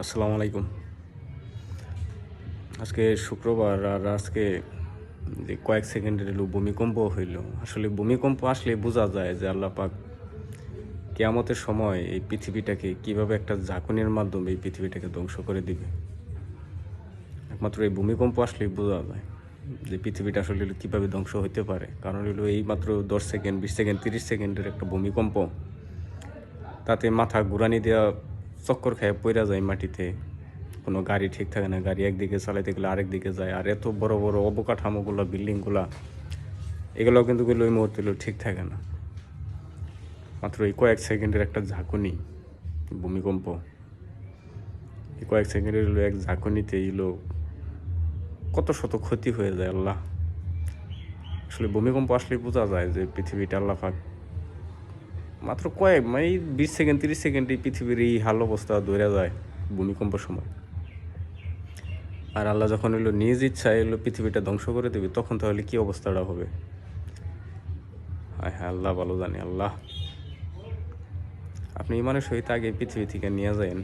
আসসালামু আলাইকুম। আজকে শুক্রবার আর আজকে যে কয়েক সেকেন্ডের এলো ভূমিকম্প হইল। আসলে ভূমিকম্প আসলে বোঝা যায় যে আল্লাহ পাক কেয়ামতের সময় এই পৃথিবীটাকে কীভাবে একটা ঝাঁকুনির মাধ্যমে এই পৃথিবীটাকে ধ্বংস করে দিবে। একমাত্র এই ভূমিকম্প আসলেই বোঝা যায় যে পৃথিবীটা আসলে কীভাবে ধ্বংস হতে পারে। কারণ হলো এই মাত্র দশ সেকেন্ড, বিশ সেকেন্ড, তিরিশ সেকেন্ডের একটা ভূমিকম্প, তাতে মাথা ঘুরানি দেওয়া চক্কর খায় পইরা যায় মাটিতে। কোনো গাড়ি ঠিক থাকে না, গাড়ি একদিকে চালাইতে গেলে আরেক দিকে যায়। আর এত বড় বড় অবকাঠামোগুলো, বিল্ডিংগুলা এগুলো কিন্তু ওই মুহূর্তে ঠিক থাকে না। মাত্র এই কয়েক সেকেন্ডের একটা ঝাঁকুনি ভূমিকম্প। এই কয়েক সেকেন্ডের এক ঝাঁকুনিতে এলো কত শত ক্ষতি হয়ে যায়, আল্লাহ। আসলে ভূমিকম্প আসলে বোঝা যায় যে পৃথিবীটা আল্লাহ পাক মাত্র কয়েক মানে বিশ সেকেন্ড, তিরিশ সেকেন্ডে পৃথিবীর এই হাল অবস্থা ধরে যায় ভূমিকম্প সময়। আর আল্লাহ যখন এলো নিজ ইচ্ছা এলো পৃথিবীটা ধ্বংস করে দেবে, তখন তাহলে কি অবস্থাটা হবে? হ্যাঁ হ্যাঁ আল্লাহ ভালো জানি, আল্লাহ। আপনি ইমানের সহিত আগে পৃথিবী থেকে নিয়ে যান